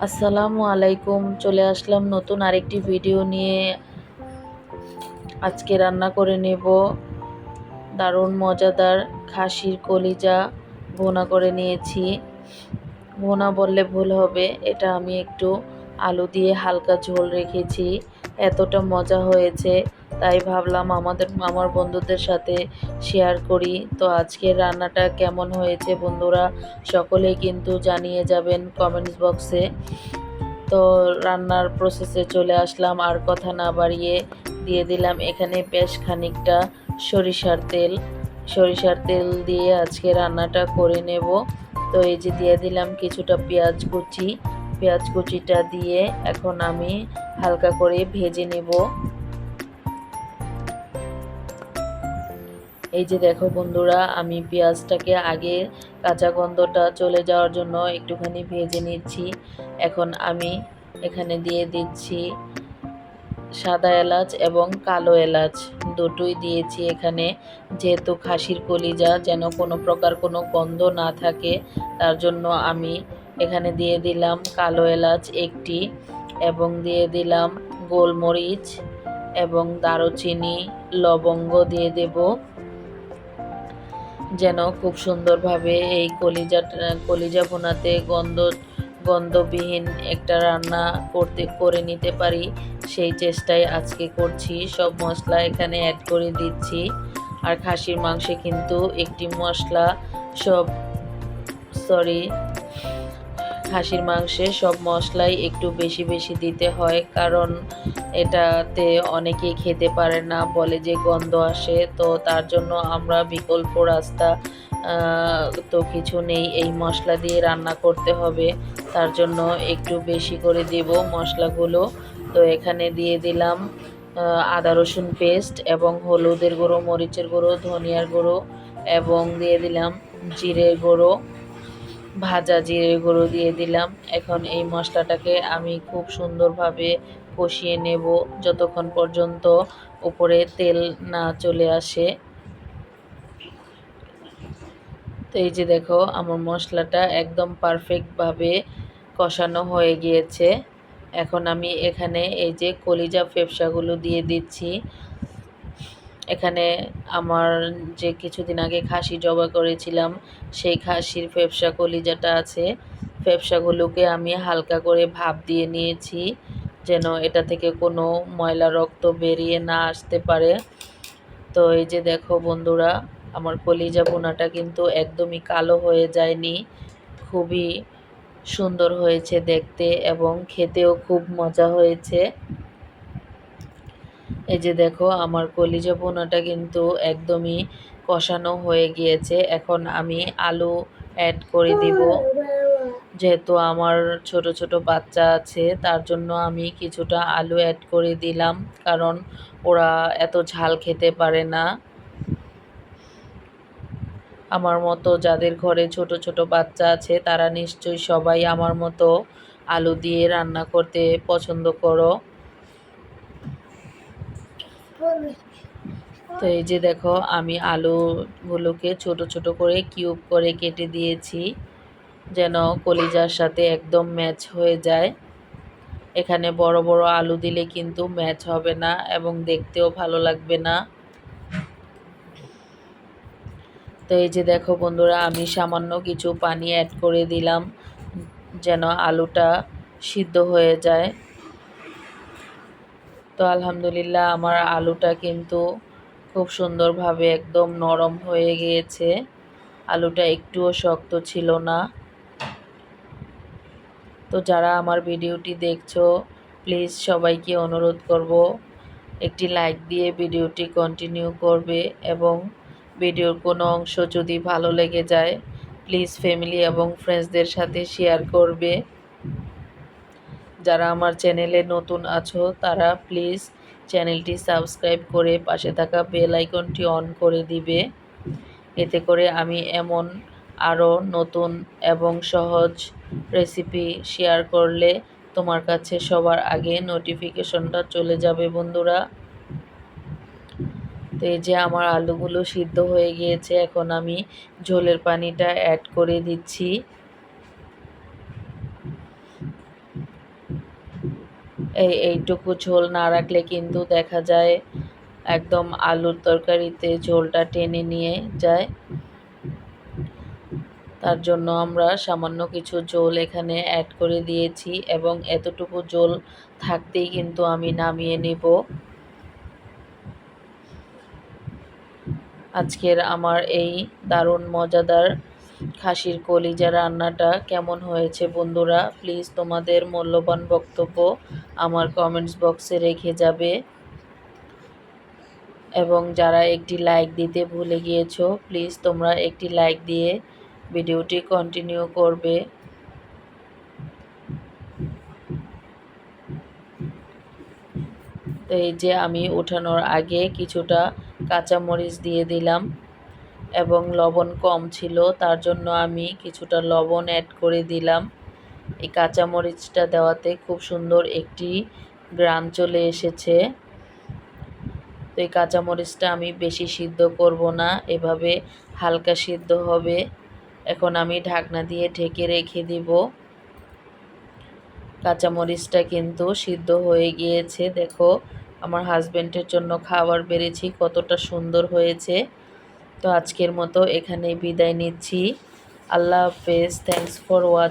আসসালামু আলাইকুম। চলে আসলাম নতুন আরেকটি ভিডিও নিয়ে। আজকে রান্না করে নেব দারুণ মজাদার খাসির কলিজা। ভোনা করে নিয়েছি। ভোনা বললে ভুল হবে, এটা আমি একটু আলু দিয়ে হালকা ঝোল রেখেছি। এতটা মজা হয়েছে। তাই ভাবলাম আমাদের, আমার বন্ধুদের সাথে শেয়ার করি। তো আজকের রান্নাটা কেমন হয়েছে বন্ধুরা সকলেই কিন্তু জানিয়ে যাবেন কমেন্টস বক্সে তো রান্নার প্রসেসে চলে আসলাম, আর কথা না বাড়িয়ে দিয়ে দিলাম এখানে বেশ খানিকটা সরিষার তেল। সরিষার তেল দিয়ে আজকে রান্নাটা করে নেব। তো এই যে দিয়ে দিলাম কিছুটা পেঁয়াজ কুচি। পেঁয়াজ কুচিটা দিয়ে এখন আমি হালকা করে ভেজে নেব। এই যে দেখো বন্ধুরা, আমি পেঁয়াজটাকে আগে কাঁচা গন্ধটা চলে যাওয়ার জন্য একটুখানি ভেজে নিচ্ছি। এখন আমি এখানে দিয়ে দিচ্ছি সাদা এলাচ এবং কালো এলাচ। দুটোই দিয়েছি এখানে। যেহেতু খাসির কলিজা, যেন কোনো প্রকার কোনো গন্ধ না থাকে, তার জন্য আমি এখানে দিয়ে দিলাম কালো এলাচ একটি এবং দিয়ে দিলাম গোলমরিচ এবং দারুচিনি, লবঙ্গ দিয়ে দেব। যেন খুব সুন্দরভাবে এই কলিজা কলিজা ভোনাতে গন্ধ, গন্ধবিহীন একটা রান্না করতে, করে নিতে পারি। সেই চেষ্টাই আজকে করছি। সব মশলা এখানে অ্যাড করে দিচ্ছি। আর খাসির মাংসে কিন্তু একটি মশলা সব সরি খাসির মাংসে সব মশলাই একটু বেশি বেশি দিতে হয়, কারণ এটাতে অনেকেই খেতে পারে না, বলে যে গন্ধ আসে। তো তার জন্য আমরা বিকল্প রাস্তা তো কিছু নেই, এই মশলা দিয়ে রান্না করতে হবে। তার জন্য একটু বেশি করে দেব মশলাগুলো। তো এখানে দিয়ে দিলাম আদা রসুন পেস্ট এবং হলুদের গুঁড়ো, মরিচের গুঁড়ো, ধনিয়ার গুঁড়ো এবং দিয়ে দিলাম জিরের গুঁড়ো। ভাজা জিরে গুঁড়ো দিয়ে দিলাম। এখন এই মশলাটাকে আমি খুব সুন্দরভাবে কষিয়ে নেব যতক্ষণ পর্যন্ত উপরে তেল না চলে আসে। তো এই যে দেখো, আমার মশলাটা একদম পারফেক্টভাবে কষানো হয়ে গিয়েছে। এখন আমি এখানে এই যে কলিজা ফেপসাগুলো দিয়ে দিচ্ছি। এখানে আমার যে কিছুদিন আগে খাসি জবা করেছিলাম, সেই খাসির ফেপসা কলিজাটা আছে। ফেপসাগুলোকে আমি হালকা করে ভাপ দিয়ে নিয়েছি, যেন এটা থেকে কোনো ময়লা রক্ত বেরিয়ে না আসতে পারে। তো এই যে দেখো বন্ধুরা, আমার কলিজা বোনাটা কিন্তু একদমই কালো হয়ে যায়নি। খুবই সুন্দর হয়েছে দেখতে এবং খেতেও খুব মজা হয়েছে। এই যে দেখো, আমার কলিজা বোনাটা কিন্তু একদমই কষানো হয়ে গিয়েছে। এখন আমি আলু অ্যাড করে দিব। যেহেতু আমার ছোট ছোট বাচ্চা আছে, তার জন্য আমি কিছুটা আলু অ্যাড করে দিলাম। কারণ ওরা এত ঝাল খেতে পারে না। আমার মতো যাদের ঘরে ছোট ছোট বাচ্চা আছে, তারা নিশ্চয়ই সবাই আমার মতো আলু দিয়ে রান্না করতে পছন্দ করো। তো এই যে দেখো, আমি আলুগুলোকে ছোট ছোট করে কিউব করে কেটে দিয়েছি, যেন কলিজার সাথে একদম ম্যাচ হয়ে যায়। এখানে বড় বড় আলু দিলে কিন্তু ম্যাচ হবে না এবং দেখতেও ভালো লাগবে না। তো এই যে দেখো বন্ধুরা, আমি সামান্য কিছু পানি অ্যাড করে দিলাম, যেন আলুটা সিদ্ধ হয়ে যায়। তো আলহামদুলিল্লাহ আমার আলুটা কিন্তু খুব সুন্দরভাবে একদম নরম হয়ে গিয়েছে। আলুটা একটুও শক্ত ছিল না। তো যারা আমার ভিডিওটি দেখছ প্লিজ সবাইকে অনুরোধ করব, একটি লাইক দিয়ে ভিডিওটি কন্টিনিউ করবে এবং ভিডিওর কোনো অংশ যদি ভালো লেগে যায় প্লিজ ফ্যামিলি এবং ফ্রেন্ডসদের সাথে শেয়ার করবে। যারা আমার চ্যানেলে নতুন আছো, তারা প্লিজ চ্যানেলটি সাবস্ক্রাইব করে পাশে থাকা বেল আইকনটি অন করে দিবে। এতে করে আমি এমন আরও নতুন এবং সহজ রেসিপি শেয়ার করলে তোমার কাছে সবার আগে নোটিফিকেশনটা চলে যাবে বন্ধুরা। তো এই যে আমার আলুগুলো সিদ্ধ হয়ে গিয়েছে, এখন আমি ঝোলের পানিটা অ্যাড করে দিচ্ছি। এই, এইটুকু ঝোল না রাখলে কিন্তু দেখা যায় একদম আলুর তরকারিতে ঝোলটা টেনে নিয়ে যায়। তার জন্য আমরা সামান্য কিছু ঝোল এখানে অ্যাড করে দিয়েছি এবং এতটুকু ঝোল থাকতেই কিন্তু আমি নামিয়ে নিব। আজকের আমার এই দারুণ মজাদার খাসির কলিজা রান্নাটা কেমন হয়েছে বন্ধুরা? প্লিজ তোমাদের মূল্যবান বক্তব্য আমার কমেন্টস বক্সে রেখে যাবে। এবং যারা একটি লাইক দিতে ভুলে গিয়েছো, প্লিজ তোমরা একটি লাইক দিয়ে ভিডিওটি কন্টিনিউ করবে। তো এই যে আমি উঠানোর আগে কিছুটা কাঁচামরিচ দিয়ে দিলাম। এবং লবণ কম ছিল, তার জন্য আমি কিছুটা লবণ অ্যাড করে দিলাম। এই কাঁচামরিচটা দেওয়াতে খুব সুন্দর একটি গ্রান চলে এসেছে। তো এই কাঁচামরিচটা আমি বেশি সিদ্ধ করব না, এভাবে হালকা সিদ্ধ হবে। এখন আমি ঢাকনা দিয়ে ঢেকে রেখে দিব। কাঁচামরিচটা কিন্তু সিদ্ধ হয়ে গিয়েছে। দেখো, আমার হাজব্যান্ডের জন্য খাবার বেড়েছি, কতটা সুন্দর হয়েছে। তো আজকের মতো এখানে বিদায় নিচ্ছি। আল্লাহ হাফেজ। Thanks for watch